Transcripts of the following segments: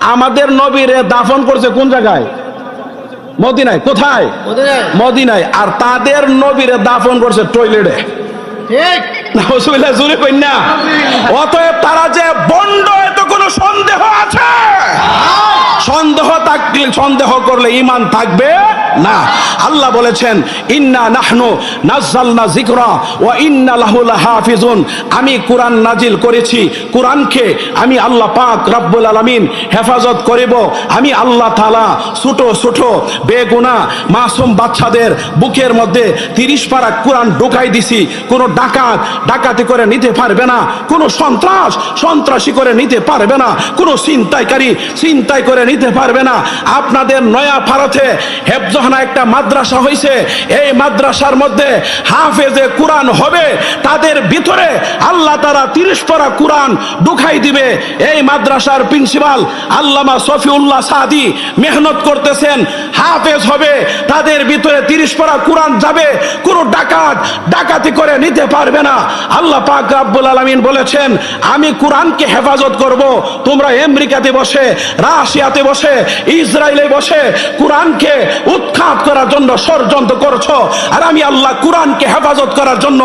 আমাদের নবীরে দাফন করছে কোন জায়গায়? মদিনায়। কোথায়? মদিনায়। আর তাদের নবীরে দাফন করছে টয়লেটে। ঠিক। অতএব তারা যে কোনো সন্দেহ আছে। সন্দেহ থাকলে সন্দেহ করলে ইমান থাকবে না। আল্লাহ বলেছেন, ইন্না আমি কোরআন নাজিল করেছি কোরআনকে আমি আল্লাহ পাক রব্বুল আলামিন হেফাজত করিব। আমি আল্লাহ তাআলা ছোট ছোট বেগুনা মাসুম বাচ্চাদের বুকের মধ্যে তিরিশ পারা কোরআন ঢুকাই দিছি। কোনো ডাকাত ডাকাতি করে নিতে পারবে না। কোনো সন্ত্রাস, সন্ত্রাসী করে নিতে পারবে না। কোনো ছিনতাইকারী ছিনতাই করে নিতে পারবে না। আপনাদের নয়া ভারতে হেফজহানা একটা মাদ্রাসা হয়েছে এই মাদ্রাসার মধ্যে হাফেজে কোরআন হবে। তাদের ভিতরে আল্লাহ তারা তিরিশ পারা কোরআন ঢুকাই দিবে। এই মাদ্রাসার প্রিন্সিপাল আল্লামা সফিউল্লাহ সাদি মেহনত করতেছেন। হাফেজ হবে। তাদের ভিতরে তিরিশ পারা কোরআন যাবে। কোনো ডাকাত, ডাকাতি করে নিতে পারবে না। আল্লাহ পাক রাব্বুল আলামিন বলেছেন, আমি কোরআনকে হেফাজত করব, তোমরা আমেরিকাতে বসে, রাশিয়াতে বসে, ইসরায়েলে বসে কোরআনকে উৎখাত করার জন্য ষড়যন্ত্র করছ। আর আমি আল্লাহ কোরআনকে হেফাজত করার জন্য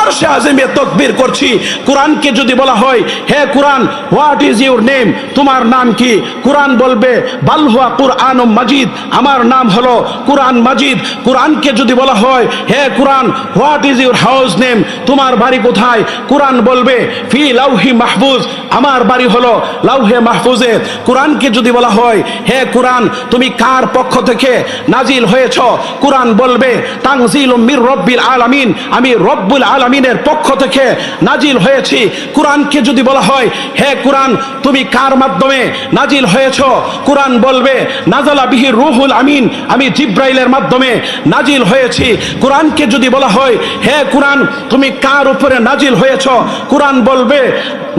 আর সে আজিমে তকবীর করছি। কোরআনকে যদি বলা হয়, হে Quran, what is your name? তোমার নাম কি? কোরআন বলবে বালহুয়া কুরআন মাজিদ। আমার নাম হলো কোরআন মাজিদ। কোরআনকে যদি বলা হয়, হে Quran, what is your house name? তোমার বাড়ি কোথায়? কোরআন বলবে, ফি লাউহি মাহফুজ। আমার বাড়ি হলো লাউহে মাহফুজে কোরআনকে যদি বলা হয়, হে কোরআন, তুমি কার পক্ষ থেকে নাজিল হয়েছ? কোরআন বলবে, তানজিল মির রব্বিল আলামিন। আমি রব্বুল আলামিনের পক্ষ থেকে নাজিল হয়েছি। কোরআনকে যদি বলা হয়, হে কোরআন, তুমি কার মাধ্যমে নাজিল হয়েছ? কোরআন বলবে, নাজালা বিহি রুহুল আমিন। আমি জিব্রাইলের মাধ্যমে নাজিল হয়েছি। কোরআনকে যদি বলা হয়, হে কোরআন, তুমি কার উপরে নাজিল হয়েছ। কোরআন বলবে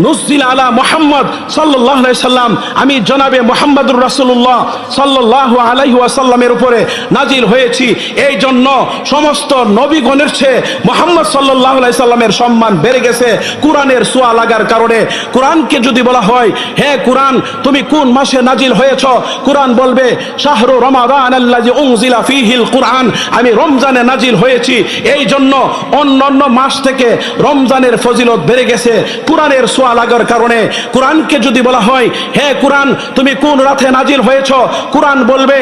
নুসজিল আলা মোহাম্মদ সাল্লাহ সাল্লাম। আমি জনাবে মোহাম্মদুর রাসূলুল্লাহ সাল্লাহ আলাইহি ওয়াসাল্লামের উপরে নাজিল হয়েছি। এই জন্য সমস্ত নবীগণের চেয়ে মোহাম্মদ সাল্লাহ সাল্লামের সম্মান বেড়ে গেছে কোরআনের সোয়া লাগার কারণে। কোরআনকে যদি বলা হয়, হে কোরআন, তুমি কোন মাসে নাজিল হয়েছ? কোরআন বলবে, শাহরু রমাদান ফিহিল কোরআন। আমি রমজানে নাজিল হয়েছি। এই জন্য অন্য অন্য মাস থেকে রমজানের ফজিলত বেড়ে গেছে। কোরআনের সোয়া লাগার কারণে কোরআনকে যদি বলা হয়, হে কোরআন, তুমি কোন রাতে নাজিল হয়েছ? কোরআন বলবে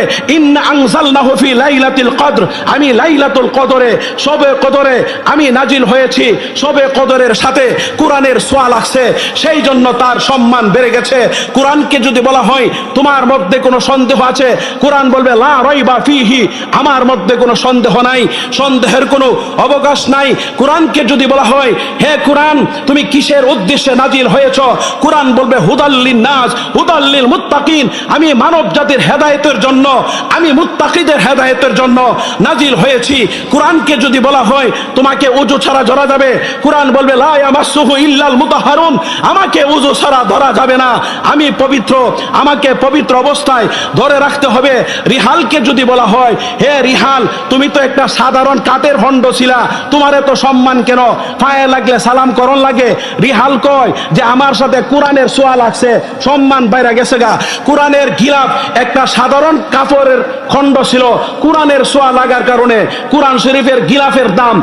কদর। আমি লাইলাতুল কদরে, সবে কদরে আমি নাজিল হয়েছি, সবে কদরের সাথে কোরআনের সোয়া লাগছে সেই জন্য তার সম্মান বেড়ে গেছে। কোরআনকে যদি বলা হয়, তোমার মধ্যে কোনো সন্দেহ আছে? কোরআন বলবে, লা রাইবা ফিহি, আমার মধ্যে কোনো সন্দেহ নাই, সন্দেহের কোনো অবকাশ নাই। কোরআনকে যদি বলা হয় হে কোরআন, তুমি কিসের উদ্দেশ্যে নাজিল হয়েছ? কোরআন বলবে হুদাল্লিন নাস হুদাল্লিল মুত্তাকিন আমি মানব জাতির হেদায়েতের জন্য, আমি মুত্তাকিদের হেদায়েতের জন্য নাজিল হয়েছি। কোরআনকে যদি বলা হয়, তোমাকে উজু ছাড়া ধরা যাবে? কোরআন বলবে, লা ইয়ামাসসুহু ইল্লাল মুতাহহারুন আমাকে উজু ছাড়া ধরা যাবে না। আমি পবিত্র, আমাকে পবিত্র অবস্থায় ধরে রাখতে হবে। রিহালকে যদি বলা হয়, হে রিহাল, তুমি তো একটা সাধারণ কাঠের হন্ড ছিলা, তোমার এত সম্মান কেন? পায়ে লাগলে সালাম করন লাগে। রিহাল কয় যে আমার সাথে কোরআনের সোয়া লাগছে সম্মান বাইরা গেছে গা। কোরআনের গিলাফ একটা সাধারণ কাপড়ের খণ্ড ছিল। কোরআনের সোয়া লাগার কারণে কোরআন শরীফের গিলাফের দাম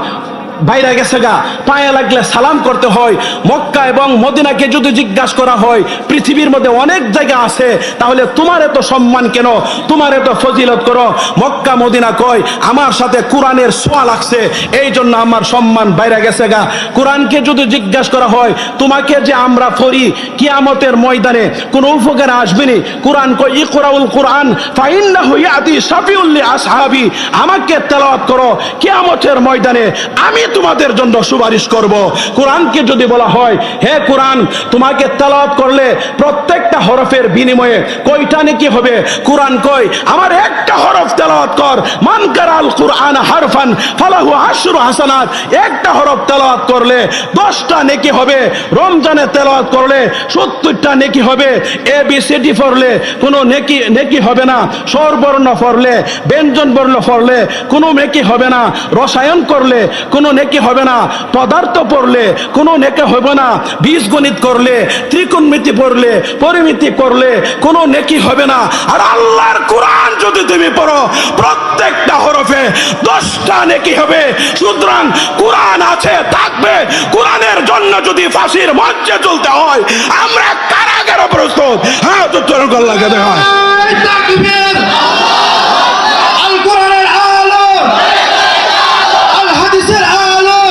বাইরে গেছে গা, পায়ে লাগলে সালাম করতে হয়। মক্কা এবং মদিনাকে যদি জিজ্ঞাসা করা হয়, পৃথিবীর মধ্যে অনেক জায়গা আছে, তাহলে তোমার এত সম্মান কেন? তোমার এত ফজিলত করো? মক্কা, মদিনা কয়, আমার সাথে কোরআনের সোয়া লাগছে এই জন্য আমার সম্মান বাইরে গেছে গা। কোরআনকে যদি জিজ্ঞাসা করা হয়, তোমাকে যে আমরা ফরি কিয়ামতের ময়দানে, কোনো উপকারে আসবেনি? কোরআন কয়, ইকরাউল কোরআন, ফাইন্নাহু ইয়াতি শাফিউল্লি আসহাবি। আমাকে তেলাওয়াত করো, কিয়ামতের ময়দানে আমি তোমাদের জন্য সুপারিশ করব। কোরআনকে যদি বলা হয়, হে কোরআন, তোমাকে তেলাওয়াত করলে প্রত্যেকটা হরফের বিনিময়ে কয়টা নাকি হবে? কোরআন কয়, আমার একটা হরফ তেলাওয়াত কর। মান কারাল কোরআন হারফান, ফালাহু আশরু হাসানাত। একটা হরফ তেলাওয়াত করলে দশটা নেকি হবে। রমজানে তেলাওয়াত করলে সত্তরটা নেকি হবে। এ বি সি ডি পড়লে কোনো নেকি নেকি হবে না। স্বরবর্ণ পড়লে ব্যঞ্জন বর্ণ পড়লে কোনো নেকি হবে না। রসায়ন করলে কোনো নেকি হবে না। পদার্থ পড়লে কোনো নেকে হবে না। বীজগণিত করলে, ত্রিকোণমিতি পড়লে, পরিমিতি করলে কোনো নেকি হবে না। আর আল্লাহর কোরআন যদি তুমি পড়ো, প্রত্যেকটা হরফে দশটা নেকি হবে। সুতরাং কোরআন আছে, থাকবে। কোরআনের জন্য যদি ফাঁসির মঞ্চে চলতে হয়, আমরা কারাগারে প্রস্তুত। হ্যাঁ তো তোর লাগে দেখা হয় এই তাকবীর আল কোরআনের আলো আল হাদিসের আলো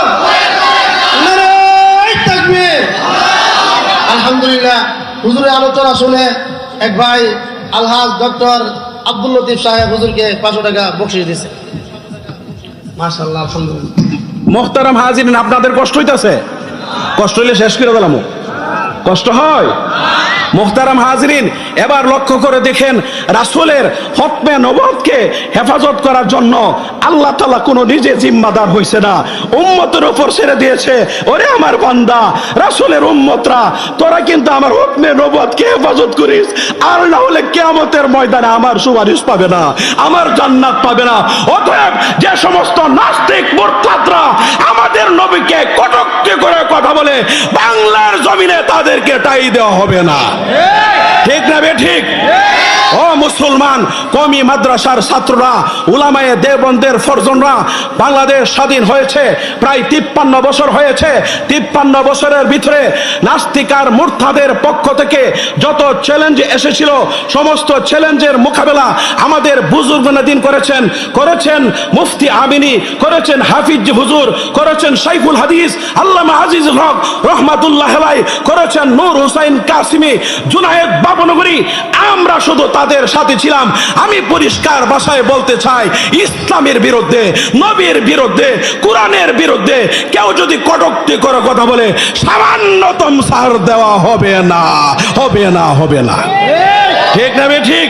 নারাই তাকবীর আলহামদুলিল্লাহ, হুজুরের আলোচনা শুনে এক ভাই আলহাজ ডক্টর আব্দুল লতিফ সাহেব হুজুরকে পাঁচশো টাকা বকশিস দিয়েছে মার্শাল্লাহ আলহামদুলিল্লাহ। মোহতারাম হাজির আপনাদের কষ্ট হইতেছে? কষ্ট হইলে শেষ করে দিলাম। কষ্ট হয়? মোহতারাম হাজরিন এবার লক্ষ্য করে দেখেন রাসূলের হকমে নবদকে হেফাজত করার জন্য আল্লাহ তালা কোনো নিজে জিম্মাদার হয়েছে না। উম্মতের উপর ছেড়ে দিয়েছে, ওরে আমার বান্দা, রাসূলের উম্মতরা, তোরা কিন্তু আমার হকমে নবদকে হেফাজত করিস, আর না হলে কেয়ামতের ময়দানে আমার সুপারিশ পাবে না, আমার জান্নাত পাবে না। অতএব যে সমস্ত নাস্তিক মোরতাদরা আমাদের নবীকে কটক্তি করে কথা বলে, বাংলার জমিনে তাদেরকে টাই দেওয়া হবে না। ঠিক না বে ঠিক? ও মুসলমান কমি মাদ্রাসার ছাত্ররা, উলামায়ে দেবন্দের ফরজনরা, বাংলাদেশ স্বাধীন হয়েছে, প্রায় তিপ্পান্ন বছর হয়েছে, তিপ্পান্ন বছরের ভিতরে নাস্তিকার মূর্থাদের পক্ষ থেকে যত চ্যালেঞ্জ এসেছিল, সমস্ত চ্যালেঞ্জের মোকাবেলা আমাদের বুজুর্গ দিন করেছেন করেছেন মুফতি আমিনী, করেছেন হাফিজ হুজুর, করেছেন সাইফুল হাদিস, আল্লামা আজিজ হক রহমাতুল্লাহ করেছেন নূর হুসাইন কাসিমি, জুনায়েদ বাবনগরী, আমরা শুধু তাদের সাথে ছিলাম। আমি পরিষ্কার ভাষায় বলতে চাই ইসলামের বিরুদ্ধে নবীর বিরুদ্ধে কোরআনের বিরুদ্ধে কেউ যদি কটুক্তি করে কথা বলে সামান্যতম সার দেওয়া হবে না হবে না হবে না। ঠিক। না ঠিক? ঠিক।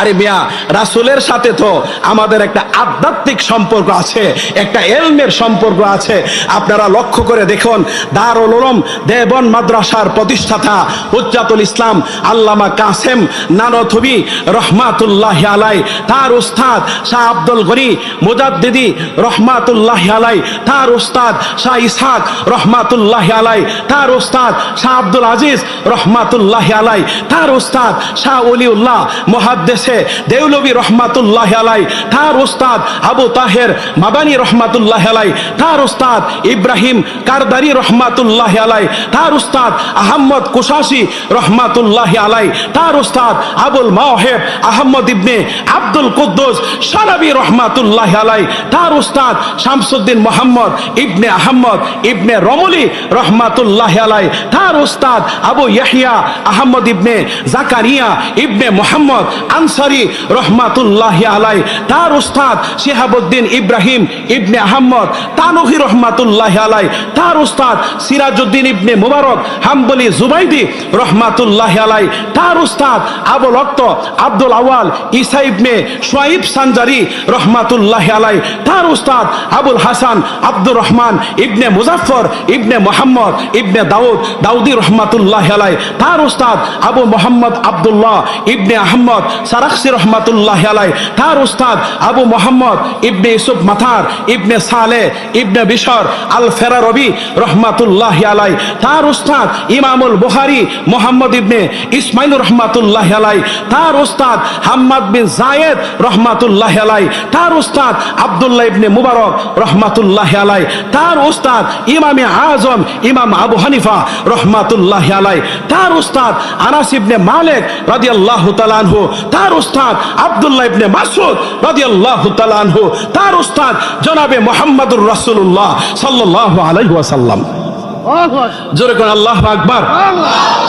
আরে মিয়া, রাসূলের সাথে তো আমাদের একটা আধ্যাত্মিক সম্পর্ক আছে, একটা এলমের সম্পর্ক আছে। আপনারা লক্ষ্য করে দেখুন, দারুল উলুম দেবন মাদ্রাসার প্রতিষ্ঠাতা হুজ্জাতুল ইসলাম আল্লামা কাসেম নানথবি রহমাতুল্লাহ আলাই, তার উস্তাদ শাহ আব্দুল গনি মুজাদ্দিদি রহমাতুল্লাহ আলাই, তার উস্তাদ শাহ ইসহাক রহমাতুল্লাহ আলাই, তার উস্তাদ শাহ আব্দুল আজিজ রহমাতুল্লাহ আলাই, তার উস্তাদ শাহ অলিউল্লাহ মহাদ্দেশে দেউলবী রহমাতুল্লাহ আলাই তার উস্তাদ আবু তাহের মাবানি রহমাতুল্লাহ আলাই তার উস্তাদ ইব্রাহিম কারদারি রহমাতুল্লাহ আলাই তার উস্তাদ আহম্মদ কুশাসি রহমাতুল্লাহ আলাই তার উস্তাদ আবুল মাওহেব আহম্মদ ইবনে আব্দুল কুদ্দুস সারাবি রহমাতুল্লাহ আলাই তার উস্তাদ শামসুদ্দিন মোহাম্মদ ইবনে আহম্মদ ইবনে রমলি রহমাতুল্লাহ আলাই তার উস্তাদ আবু ইয়াহিয়া আহম্মদ ইবনে জাকারিয়া ইবনে মোহাম্মদ আনসারি রহমাতুল্লাহ আলাই, তার উস্তাদ শিহাবুদ্দিন ইব্রাহিম ইবনে আহম্মদ তানহি রহমাতুল্লাহ আলাই, তার উস্তাদ সিরাজউদ্দিন ইবনে মুবারক হাম্বলি জুবাইদি রহমাতুল্লাহ আলাই, তার উস্তাদ আবুল অক্ত আব্দুল আওয়াল ইসা ইবনে সোয়াইব সানজারি রহমাতুল্লাহ আলাই, তার উস্তাদ আবুল হাসান আব্দুর রহমান ইবনে মুজাফফর ইবনে মোহাম্মদ ইবনে দাউদ দাউদি রহমাতুল্লাহ আলাই, তার উস্তাদ আবু মোহাম্মদ আব্দুল্লাহ ইবনে আহমদ সারাখসি রহমাতুল্লাহ আলাই তার উস্তাদ আবু মোহাম্মদ ইবনে ইসুফ মাথার, ইবনে সালে, ইবনে বিশর আল ফেরারবি রহমাতুল্লাহ আলাই তার উস্তাদ ইমামুল বুখারি মোহাম্মদ ইবনে ইসমাইল রহমাতুল্লাহ আলাই তার উস্তাদ হাম্মাদ বিন জায়েদ রহমাতুল্লাহ আলাই তার উস্তাদ আব্দুল্লাহ ইবনে মুবারক রহমাতুল্লাহ আলাই তার উস্তাদ ইমামে আজম, ইমাম আবু হানিফা রহমাতুল্লাহ আলাই তার উস্তাদ আনাস ইবনে মালিক রাদিয়াল্লাহু তাআলা তার উস্তাদ আব্দুল্লাহ ইবনে মাসুদ রাদিয়াল্লাহু তাআলা আনহু, তার উস্তাদ জনাবে মুহাম্মদুর রাসূলুল্লাহ সাল্লাল্লাহু আলাইহি ওয়াসাল্লাম। जोरे कौन अल्लाह अकबर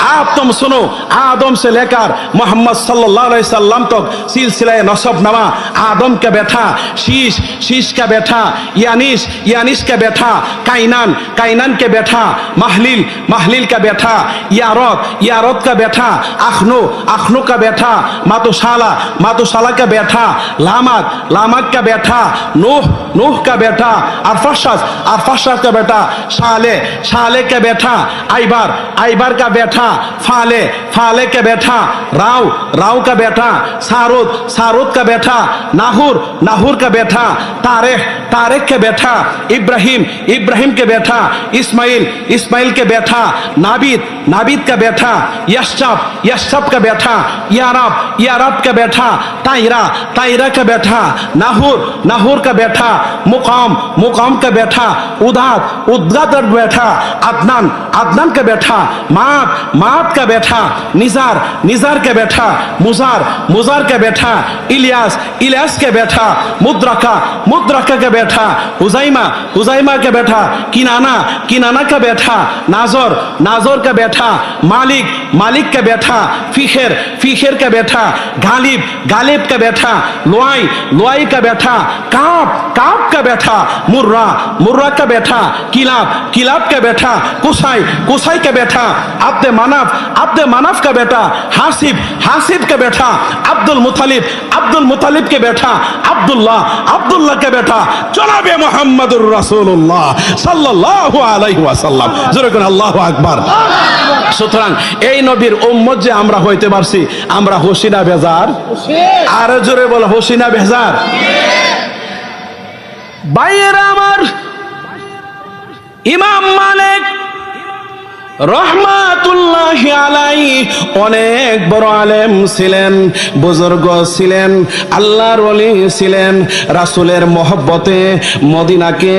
आप तुम सुनो आदम से लेकर मोहम्मद सल्लल्लाहु अलैहि वसल्लम तक सिलसिला नसब नमा आदम का बेटा शीश शीश का बेटा यानिस यानिस का बेटा काइनान काइनान के बेटा महलिल महलिल का बेटा यारत यारत का बेटा अखनो अखनो का बेटा मातुशाला मातुशाला का बेटा लामक लामक का बेटा नूह नूह का बेटा अरफाशास अरफाशास का बेटा शाले शाले का बेटा आइबार आइबार का बेटा फाले फाले का बेटा राव राव का बेटा सारुद सारुद का बेटा नाहुर नाहुर का बेटा तारेख तारेख के बेटा इब्राहिम इब्राहिम के बेटा इस्माइल इस्माइल के बेटा नाबिद नाबिद का बेटा यशब यशब का बेटा यारब यारब का बेटा ताइरा ताइरा का बेटा नाहुर नाहुर का बेटा मुकाम मुकाम का बेटा उदात उदगात बेटा अदनान अदनान का बेटा मात मात का बेटा निजार निजार का बेटा मुजार मुजार का बेटा इलियास इलियास के बेटा मुद्रका मुद्रका का बेटा हुजैमा हुजैमा का बेटा किनाना किनाना का बेटा नाजर नाजर का बेटा मालिक मालिक का बेटा फिखेर फिखेर का बेटा गालिब गालिब का बेटा लोआई लोआई का बेटा काप काप का बेटा मुर्रा मुर्रा का बेटा किलाब किलाब का बेटा कुसाई कुसाई का बेटा अब्द मानव अब्द मानव का बेटा हासिब हासिब का बेटा अब्दुल मुतालिब अब्दुल मुतालिब के बेटा আব্দুল্লাহ, আবদুল্লাহকে বেটা চলাবে মোহাম্মদুর রাসুল্লাহ সাল্লাহ আলাইহাসাল্লাম যেরকম আল্লাহ আকবার। সুতরাং এই নবীর উম্মত যে আমরা হইতে পারছি, আমরা হোসিনা বেজার? আর জোরে বল হোসিনা বেজার? বাইরা আমার, ইমাম মালিক রহমাতুল্লাহ আলাই অনেক বড় আলেম ছিলেন, বুজুর্গ ছিলেন, আল্লাহর ওলি ছিলেন, রাসূলের মহব্বতে মদিনাকে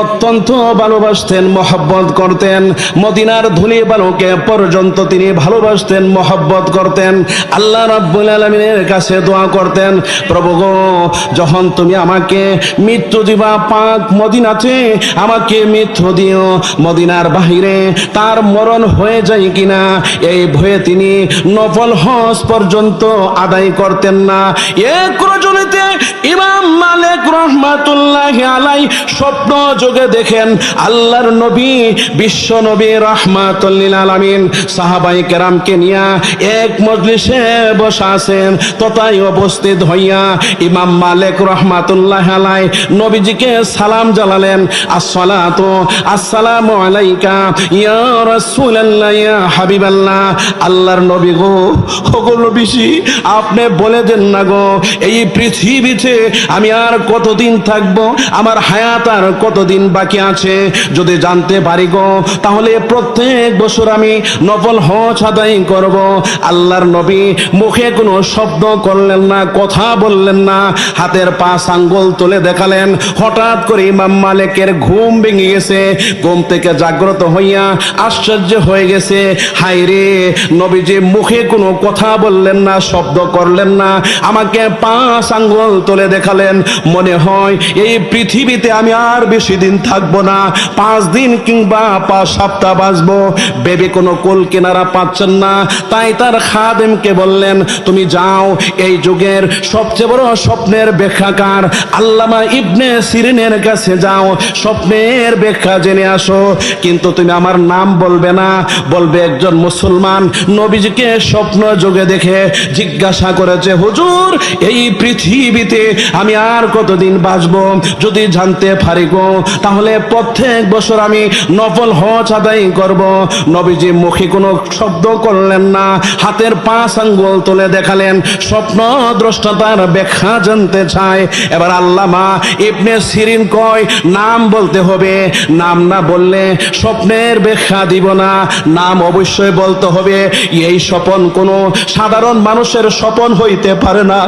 অত্যন্ত ভালোবাসতেন, মহব্বত করতেন, মদিনার ধুলি বালুকে পর্যন্ত তিনি ভালোবাসতেন, মহব্বত করতেন, আল্লাহ রাব্বুল আলামিনের কাছে দোয়া করতেন, প্রভু গো, যখন তুমি আমাকে মৃত্যু দিবা, পাক মদিনাতে, আমাকে মৃত্যু দিও, মদিনার বাহিরে তার মরণ হয়ে যায় কিনা, এই ভয়ে তিনি নফল হজ পর্যন্ত আদায় করতেন না। এক রজনীতে ইমাম মালিক রহমাতুল্লাহ আলাই স্বপ্ন যোগে দেখেন, আল্লাহর নবী, বিশ্ব নবী রহমাতুল্লিল আলামিন সাহাবাই কেরামকে নিয়া এক মজলিসে বসা আছেন, তথায় উপস্থিত হইয়া ইমাম মালিক রহমাতুল্লাহ আলাই নবীজিকে সালাম জানালেন, আসসালাতু, আসসালামু আলাইকা, ইয়া ইয়া হাবিবাল্লাহ, আল্লাহর নবী গো, ওগো নবীজি, আপনি বলে দেন না গো, এই পৃথিবীতে আমি আর কতদিন থাকব, আমার হায়াত আর কতদিন বাকি আছে, যদি জানতে পারি গো, তাহলে প্রত্যেক বছর আমি নফল হজ আদায় করব। আল্লাহর নবী মুখে কোনো শব্দ করলেন না, কথা বললেন না, হাতের পাঁচ আঙ্গুল তুলে দেখালেন, হঠাৎ করে ইমাম মালিকের ঘুম ভেঙে গেছে, ঘুম থেকে জাগ্রত হইয়া আশ্চর্য হয়ে গেছে। হাই রে, নবীজি মুখে কোনো কথা বললেন না, শব্দ করলেন না। আমাকে পাঁচ আঙ্গুল তুলে দেখালেন। মনে হয় এই পৃথিবীতে আমি আর বেশি দিন থাকব না। পাঁচ দিন কিংবা পাঁচ সপ্তাহ বাঁচবো। বেবি কোনো কোল কেনারা পাচ্ছেন না। তাই তার খাদেমকে বললেন, তুমি যাও, এই যুগের সবচেয়ে বড় স্বপ্নের ব্যাখ্যাকার আল্লামা ইবনে সিরিনের কাছে যাও। স্বপ্নের ব্যাখ্যা জেনে আসো। কিন্তু তুমি আমার নাম বলবে না। বলবে একজন মুসলমান, নবীজিকে স্বপ্ন যোগে দেখে জিজ্ঞাসা করেছে, হুজুর, এই পৃথিবীতে আমি আর কতদিন বাঁচবো? যদি জানতে পারি গো, তাহলে প্রত্যেক বছর আমি নফল হজ আদায় করব। নবীজি মুখে কোনো শব্দ করলেন না, হাতের পাঁচ আঙ্গুল তুলে দেখালেন, স্বপ্ন দ্রষ্টা তার ব্যাখ্যা জানতে চায়। এবার আল্লামা ইবনে সিরিন কয়, নাম বলতে হবে। নাম না বললে স্বপ্নের ব্যাখ্যা দিব না নাম অবশ্যই বলতে হবে এই স্বপন কোনো সাধারণ মানুষের স্বপন হইতে পারে না।